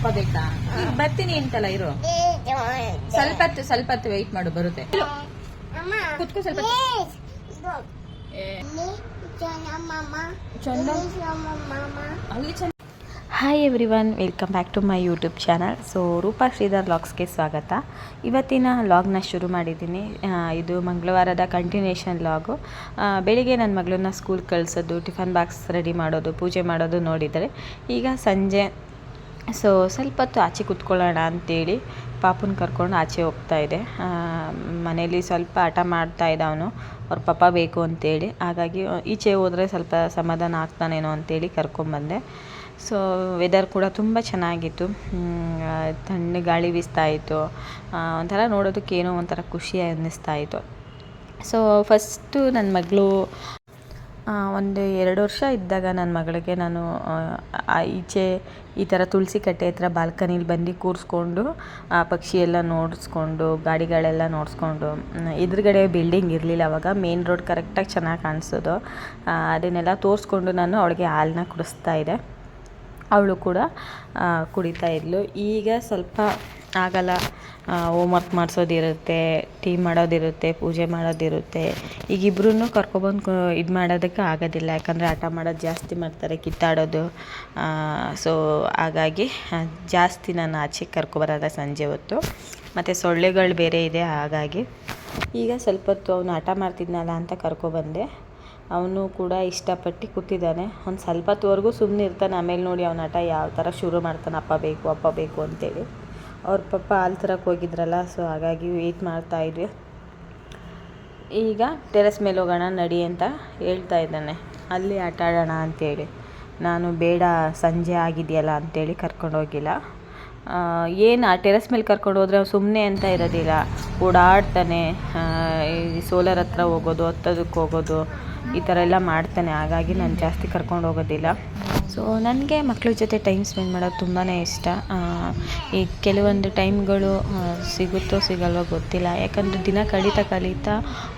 ಅಪ್ಪ ಬೇಕಾ ಈಗ ಬರ್ತೀನಿ ಅಂತಲ್ಲ ಇರು. ಸ್ವಲ್ಪ ಹೊತ್ತು ಸ್ವಲ್ಪ ಹೊತ್ತು ವೆಯ್ಟ್ ಮಾಡು ಬರುತ್ತೆ. ಕುತ್ಕೋ ಸ್ವಲ್ಪ. ಅಲ್ಲಿ hi everyone welcome back to my YouTube channel so Rupa Sridhar ಲಾಗ್ಸ್ಗೆ ಸ್ವಾಗತ. ಇವತ್ತಿನ ಲಾಗ್ನ ಶುರು ಮಾಡಿದ್ದೀನಿ. ಇದು ಮಂಗಳವಾರದ ಕಂಟಿನ್ಯೂಷನ್ ಲಾಗು ಬೆಳಿಗ್ಗೆ ನನ್ನ ಮಗಳನ್ನ ಸ್ಕೂಲ್ ಕಳಿಸೋದು ಟಿಫನ್ ಬಾಕ್ಸ್ ರೆಡಿ ಮಾಡೋದು ಪೂಜೆ ಮಾಡೋದು ನೋಡಿದರೆ ಈಗ ಸಂಜೆ ಸೊ ಸ್ವಲ್ಪ ಹೊತ್ತು ಆಚೆ ಕೂತ್ಕೊಳ್ಳೋಣ ಅಂತೇಳಿ ಪಾಪುನ ಕರ್ಕೊಂಡು ಆಚೆ ಹೋಗ್ತಾ ಇದೆ. ಆ, ಮನೇಲಿ ಸ್ವಲ್ಪ ಆಟ ಮಾಡ್ತಾ ಇದ್ದ ಅವನು. ಅವ್ರ ಪಪ್ಪ ಬೇಕು ಅಂತೇಳಿ. ಹಾಗಾಗಿ ಈಚೆ ಹೋದರೆ ಸ್ವಲ್ಪ ಸಮಾಧಾನ ಆಗ್ತಾನೇನೋ ಅಂತೇಳಿ ಕರ್ಕೊಂಬಂದೆ ಸೊ ವೆದರ್ ಕೂಡ ತುಂಬ ಚೆನ್ನಾಗಿತ್ತು. ತಣ್ಣಗೆ ಗಾಳಿ ಬೀಸ್ತಾ ಇತ್ತು. ಒಂಥರ ನೋಡೋದಕ್ಕೇನೋ ಒಂಥರ ಖುಷಿ ಅನ್ನಿಸ್ತಾ ಇತ್ತು. ಸೊ ಫಸ್ಟು ನನ್ನ ಮಗಳು ಒಂದು ಎರಡು ವರ್ಷ ಇದ್ದಾಗ ನನ್ನ ಮಗಳಿಗೆ ನಾನು ಈಚೆ ಈ ಥರ ತುಳಸಿ ಕಟ್ಟೆ ಹತ್ರ ಬಾಲ್ಕನಿಲಿ ಬಂದು ಕೂರಿಸ್ಕೊಂಡು, ಆ ಪಕ್ಷಿ ಎಲ್ಲ ನೋಡಿಸ್ಕೊಂಡು, ಗಾಡಿಗಳೆಲ್ಲ ನೋಡಿಸ್ಕೊಂಡು ಎದುರುಗಡೆ ಬಿಲ್ಡಿಂಗ್ ಇರಲಿಲ್ಲ ಅವಾಗ. ಮೇನ್ ರೋಡ್ ಕರೆಕ್ಟಾಗಿ ಚೆನ್ನಾಗಿ ಕಾಣಿಸೋದು. ಅದನ್ನೆಲ್ಲ ತೋರಿಸ್ಕೊಂಡು ನಾನು ಅವಳಿಗೆ ಹಾಲನ್ನ ಕುಡಿಸ್ತಾ ಇದ್ದೆ. ಅವಳು ಕೂಡ ಕುಡಿತಾ ಇದ್ಲು. ಈಗ ಸ್ವಲ್ಪ ಆಗಲ್ಲ. ಹೋಮ್ವರ್ಕ್ ಮಾಡಿಸೋದಿರುತ್ತೆ ಟೀ ಮಾಡೋದಿರುತ್ತೆ, ಪೂಜೆ ಮಾಡೋದಿರುತ್ತೆ. ಈಗ ಇಬ್ಬರೂ ಕರ್ಕೊಬಂದು ಇದು ಮಾಡೋದಕ್ಕೆ ಆಗೋದಿಲ್ಲ. ಯಾಕಂದರೆ ಆಟ ಮಾಡೋದು ಜಾಸ್ತಿ ಮಾಡ್ತಾರೆ, ಕಿತ್ತಾಡೋದು. ಸೊ ಹಾಗಾಗಿ ಜಾಸ್ತಿ ನಾನು ಆಚೆ ಕರ್ಕೊಬರಲ್ಲ ಸಂಜೆ ಹೊತ್ತು. ಮತ್ತು ಸೊಳ್ಳೆಗಳು ಬೇರೆ ಇದೆ, ಹಾಗಾಗಿ. ಈಗ ಸ್ವಲ್ಪ ಹೊತ್ತು ಅವನು ಹಠ ಮಾಡ್ತಿದ್ನಲ್ಲ ಅಂತ ಕರ್ಕೊಬಂದೆ. ಅವನು ಕೂಡ ಇಷ್ಟಪಟ್ಟು ಕೂತಿದ್ದಾನೆ. ಒಂದು ಸ್ವಲ್ಪ ಹೊತ್ತುವರೆಗೂ ಸುಮ್ಮನೆ ಇರ್ತಾನೆ. ಆಮೇಲೆ ನೋಡಿ ಅವನ ಆಟ ಯಾವ ಥರ ಶುರು ಮಾಡ್ತಾನೆ. ಅಪ್ಪ ಬೇಕು ಅಪ್ಪ ಬೇಕು ಅಂತೇಳಿ. ಅವ್ರ ಪಪ್ಪ ಹಾಲು ತರಕ್ಕೆ ಹೋಗಿದ್ರಲ್ಲ, ಸೊ ಹಾಗಾಗಿ ವೆಯ್ಟ್ ಮಾಡ್ತಾ ಇದ್ವಿ. ಈಗ ಟೆರೆಸ್ ಮೇಲೆ ಹೋಗೋಣ, ನಡಿ ಅಂತ ಹೇಳ್ತಾ ಇದ್ದಾನೆ. ಅಲ್ಲಿ ಆಟ ಆಡೋಣ ಅಂತೇಳಿ. ನಾನು ಬೇಡ, ಸಂಜೆ ಆಗಿದೆಯಲ್ಲ ಅಂತೇಳಿ ಕರ್ಕೊಂಡೋಗಿಲ್ಲ. ಏನು ಆ ಟೆರೆಸ್ ಮೇಲೆ ಕರ್ಕೊಂಡು ಅವ್ನು ಸುಮ್ಮನೆ ಅಂತ ಇರೋದಿಲ್ಲ. ಓಡಾಡ್ತಾನೆ ಈ ಸೋಲಾರ್ ಹತ್ರ ಹೋಗೋದು ಹತ್ತೋದಕ್ಕೆ ಹೋಗೋದು, ಈ ಥರ ಎಲ್ಲ ಮಾಡ್ತಾನೆ. ಹಾಗಾಗಿ ನಾನು ಜಾಸ್ತಿ ಕರ್ಕೊಂಡು ಹೋಗೋದಿಲ್ಲ. ಸೊ ನನಗೆ ಮಕ್ಕಳ ಜೊತೆ ಟೈಮ್ ಸ್ಪೆಂಡ್ ಮಾಡೋದು ತುಂಬಾ ಇಷ್ಟ. ಈ ಕೆಲವೊಂದು ಟೈಮ್ಗಳು ಸಿಗುತ್ತೋ ಸಿಗಲ್ವೋ ಗೊತ್ತಿಲ್ಲ. ಯಾಕಂದರೆ ದಿನ ಕಳೀತಾ ಕಳೀತಾ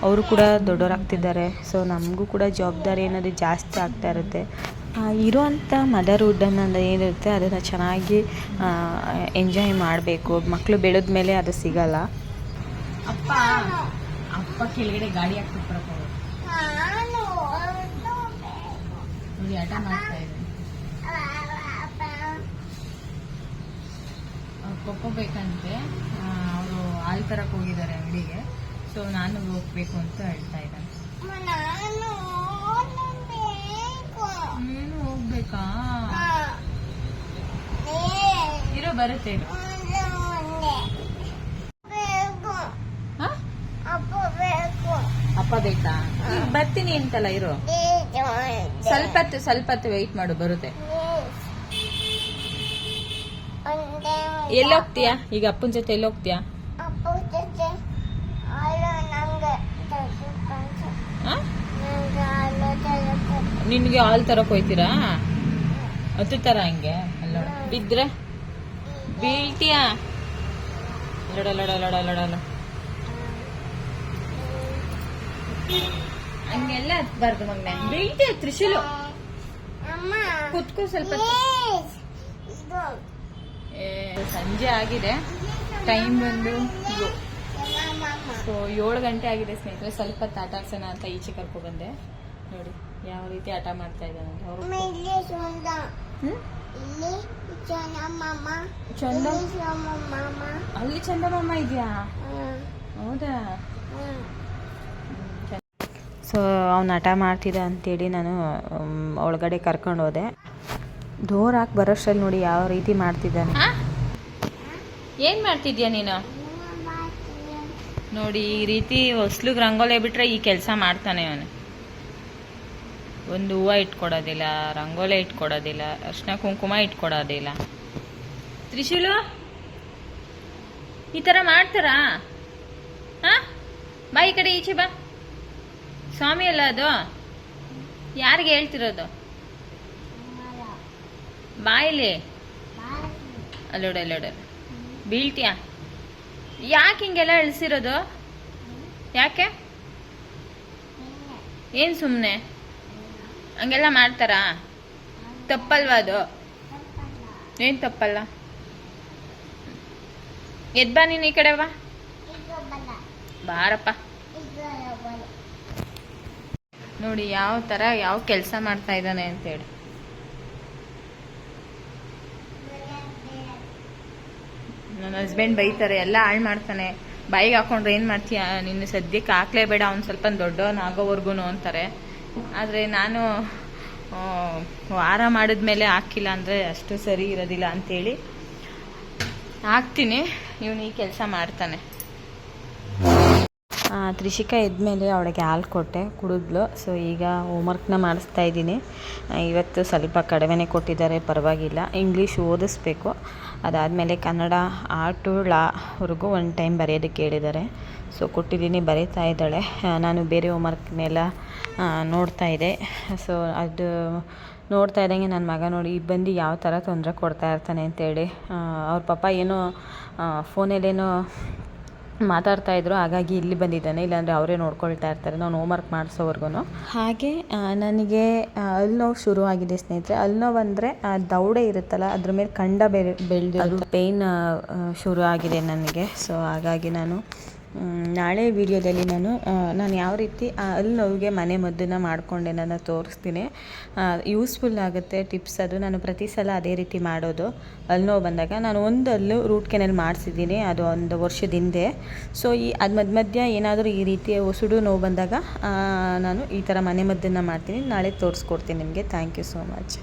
ಅವರು ಕೂಡ ದೊಡ್ಡವರಾಗ್ತಿದ್ದಾರೆ ಸೊ ನಮಗೂ ಕೂಡ ಜವಾಬ್ದಾರಿ ಅನ್ನೋದು ಜಾಸ್ತಿ ಆಗ್ತಾ ಇರುತ್ತೆ. ಇರುವಂಥ ಮದರ್ಹುಡ್ ಅನ್ನೋದು ಏನಿರುತ್ತೆ ಅದನ್ನು ಚೆನ್ನಾಗಿ ಎಂಜಾಯ್ ಮಾಡಬೇಕು. ಮಕ್ಕಳು ಬೆಳೆದ ಮೇಲೆ ಅದು ಸಿಗಲ್ಲ. ಅಪ್ಪ ಅಪ್ಪ ಕೆಳಗಡೆ ಗಾಡಿ ಹಾಕ್ಬಿಟ್ಟು ಬರಕ್ ಹೋಗೋದು. ನೋಡಿ ಆಟ ಮಾಡ್ತಾ ಇದ್ದಾನೆ ಕೊಕ್ಕೋ ಬೇಕಂತೆ. ಅವರು ಹಾಲು ತರಕ್ಕೆ ಹೋಗಿದ್ದಾರೆ ಅಂಗಡಿಗೆ. ಸೊ ನಾನು ಹೋಗ್ಬೇಕು ಅಂತ ಹೇಳ್ತಾ ಇದ್ದಾನೆ ನೀನು ಹೋಗ್ಬೇಕಾ ಇರೋ ಬರುತ್ತೆ? ಅಪ್ಪ ಬೇಕಾ? ಬರ್ತೀನಿ ಅಂತಲ್ಲ, ಇರು. ಸ್ವಲ್ಪ ಸ್ವಲ್ಪ ವೆಯ್ಟ್ ಮಾಡು, ಬರುತ್ತೆ. ಎಲ್ಲಿ ಹೋಗ್ತೀಯಾ? ಈಗ ಅಪ್ಪನ ಜೊತೆ ಎಲ್ಲಿ ಹೋಗ್ತೀಯಾ? ಆ? ನಿನ್ಗೆ ಹಾಲ್ ತರಕ್ ಹೋಯ್ತೀರಾ? ಹತ್ತು ತರ ಹಂಗೆ, ಅಲ್ಲ ಬಿದ್ರೆ ಬೀಳ್ತೀಯಾ? ಲಡ ಲಡ ಲಡ ಲಡ ಲಡ. ಹಂಗೆಲ್ಲ ಹತ್ಬಾರ್ದು ಮಗ್ನೆ ಬೀಳ್ತೀಯ ತ್ರಿಶೂಲು? ಕುತ್ಕೋ ಸ್ವಲ್ಪ. ಸಂಜೆ ಆಗಿದೆ. ಟೈಮ್ ಬಂದು ಸೊ ಏಳು ಗಂಟೆ ಆಗಿದೆ ಸ್ನೇಹಿತರೆ. ಸ್ವಲ್ಪ ಹೊತ್ತು ಆಟ ಆಡ್ಸೋಣ ಅಂತ ಈಚೆ ಕರ್ಕೊ ಬಂದೆ. ನೋಡಿ ಯಾವ ರೀತಿ ಆಟ ಮಾಡ್ತಾ ಇದ್ದಾನೆ ಚಂದ ಅಲ್ಲಿ ಚಂದಮಾಮ ಇದೆಯಾ? ಹೌದಾ? ಸೊ ಅವ್ನು ಹಠ ಮಾಡ್ತಿದ್ದ ಅಂತೇಳಿ ನಾನು ಒಳಗಡೆ ಕರ್ಕೊಂಡು ಹೋದೆ. ಡೋರ್ ಹಾಕಿ ಬರೋಷ್ಟ್ರಲ್ಲಿ ನೋಡಿ ಯಾವ ರೀತಿ ಮಾಡ್ತಿದ್ದಾನೆ. ಏನು ಏನ್ ಮಾಡ್ತಿದ್ಯಾ ನೀನು? ನೋಡಿ ಈ ರೀತಿ ಹೊಸ್ಲಿಗೆ ರಂಗೋಲಿ ಬಿಟ್ರೆ ಈ ಕೆಲಸ ಮಾಡ್ತಾನೆ ಅವನು. ಒಂದು ಹೂವು ಇಟ್ಕೊಡೋದಿಲ್ಲ, ರಂಗೋಲೆ ಇಟ್ಕೊಡೋದಿಲ್ಲ ಅರ್ಶಿನ ಕುಂಕುಮ ಇಟ್ಕೊಡೋದಿಲ್ಲ. ತ್ರಿಶೂಲು, ಈ ಥರ ಮಾಡ್ತಾರಾ? ಹಾಂ? ಬಾ ಈ ಕಡೆ ಈಚೆ ಬಾ. ಸ್ವಾಮಿ ಅಲ್ಲ ಅದು? ಯಾರಿಗೆ ಹೇಳ್ತಿರೋದು? ಬಾಯಿಲಿ ಅಲ್ಲೋಡ ಅಲ್ಲೋಡ. ಬೀಳ್ತೀಯ? ಯಾಕೆ ಹಿಂಗೆಲ್ಲ ಇಳಿಸಿರೋದು ಯಾಕೆ? ಏನು ಸುಮ್ಮನೆ ಹಂಗೆಲ್ಲ ಮಾಡ್ತಾರಾ? ತಪ್ಪಲ್ವಾ ಅದು? ಏನು ತಪ್ಪಲ್ಲ? ಎದ್ ಬಾ ನೀನು ಈ ಕಡೆ ಬಾ. ಬಾರಪ್ಪ. ನೋಡಿ ಯಾವ ಥರ ಯಾವ ಕೆಲಸ ಮಾಡ್ತಾ ಇದ್ದಾನೆ ಅಂತೇಳಿ ನನ್ನ ಹಸ್ಬೆಂಡ್ ಬೈತಾರೆ, ಎಲ್ಲ ಹಾಳು ಮಾಡ್ತಾನೆ. ಬಾಯಿಗೆ ಹಾಕೊಂಡ್ರೆ ಏನು ಮಾಡ್ತೀಯ? ನಿನ್ನ ಸದ್ಯಕ್ಕೆ ಹಾಕ್ಲೇಬೇಡ, ಅವ್ನು ಸ್ವಲ್ಪ ದೊಡ್ಡವನಾಗೋವರೆಗೂ ಅಂತಾರೆ. ಆದರೆ ನಾನು ವಾರ ಮಾಡಿದ್ಮೇಲೆ ಹಾಕಿಲ್ಲ ಅಂದರೆ ಅಷ್ಟು ಸರಿ ಇರೋದಿಲ್ಲ ಅಂಥೇಳಿ ಹಾಕ್ತೀನಿ. ಇವನು ಈ ಕೆಲಸ ಮಾಡ್ತಾನೆ. ತ್ರಿಷಿಕಾ ಮೇಲೆ ಅವಳಿಗೆ ಹಾಲು ಕೊಟ್ಟೆ, ಕುಡಿದ್ಲು. ಸೊ ಈಗ ಹೋಮ್ವರ್ಕ್ನ ಮಾಡಿಸ್ತಾ ಇದ್ದೀನಿ. ಇವತ್ತು ಸ್ವಲ್ಪ ಕಡಿಮೆನೇ ಕೊಟ್ಟಿದ್ದಾರೆ, ಪರವಾಗಿಲ್ಲ. ಇಂಗ್ಲೀಷ್ ಓದಿಸ್ಬೇಕು. ಅದಾದಮೇಲೆ ಕನ್ನಡ, ಆಟು ಲಾವರೆಗೂ ಒಂದು ಟೈಮ್ ಬರೆಯೋದಕ್ಕೆ ಹೇಳಿದ್ದಾರೆ. ಸೊ ಕೊಟ್ಟಿದ್ದೀನಿ, ಬರೀತಾ ಇದ್ದಾಳೆ. ನಾನು ಬೇರೆ ಹೋಮ್ವರ್ಕ್ನೆಲ್ಲ ನೋಡ್ತಾ ಇದೆ. ಸೊ ಅದು ನೋಡ್ತಾ ಇದ್ದಂಗೆ ನನ್ನ ಮಗ ನೋಡಿ ಬಂದು ಯಾವ ಥರ ತೊಂದರೆ ಕೊಡ್ತಾ ಇರ್ತಾನೆ? ಅಂತೇಳಿ ಅವ್ರ ಪಾಪ ಏನೋ ಫೋನಲ್ಲೇನೋ ಮಾತಾಡ್ತಾ ಇದ್ರು. ಹಾಗಾಗಿ ಇಲ್ಲಿ ಬಂದಿದ್ದಾನೆ. ಇಲ್ಲಾಂದರೆ ಅವರೇ ನೋಡ್ಕೊಳ್ತಾ ಇರ್ತಾರೆ. ನಾನು ಹೋಮ್ವರ್ಕ್ ಮಾಡಿಸೋವರೆಗೂ ಹಾಗೆ ನನಗೆ ಅಲ್ಲಿ ನೋವು ಶುರು ಆಗಿದೆ ಸ್ನೇಹಿತರೆ. ಅಲ್ಲಿ ನೋವು ಅಂದರೆ ದೌಡೆ ಇರುತ್ತಲ್ಲ ಅದ್ರ ಮೇಲೆ ಕಂಡ ಬೆಳೆ ಬೆಳೆದಿರೋ ಪೇಯ್ನ್ ಶುರು ಆಗಿದೆ ನನಗೆ. ಸೊ ಹಾಗಾಗಿ ನಾನು ನಾಳೆ ವಿಡಿಯೋದಲ್ಲಿ ನಾನು ನಾನು ಯಾವ ರೀತಿ ಅಲ್ಲಿ ನೋವಿಗೆ ಮನೆ ಮದ್ದನ್ನು ಮಾಡಿಕೊಂಡೆ ನಾನು ತೋರಿಸ್ತೀನಿ. ಯೂಸ್ಫುಲ್ ಆಗುತ್ತೆ ಟಿಪ್ಸ್ ಅದು. ನಾನು ಪ್ರತಿ ಸಲ ಅದೇ ರೀತಿ ಮಾಡೋದು. ಅಲ್ಲಿ ನೋವು ಬಂದಾಗ ನಾನು ಒಂದು ಅಲ್ಲೂ ರೂಟ್ ಕೆನಲ್ ಮಾಡಿಸಿದ್ದೀನಿ, ಅದು ಒಂದು ವರ್ಷದ ಹಿಂದೆ. ಸೊ ಈ ಅದು ಮಧ್ಯ ಮಧ್ಯ ಏನಾದರೂ ಈ ರೀತಿಯ ಉಸುಡು ನೋವು ಬಂದಾಗ ನಾನು ಈ ಥರ ಮನೆ ಮದ್ದನ್ನು ಮಾಡ್ತೀನಿ. ನಾಳೆ ತೋರಿಸ್ಕೊಡ್ತೀನಿ ನಿಮಗೆ. Thank you so much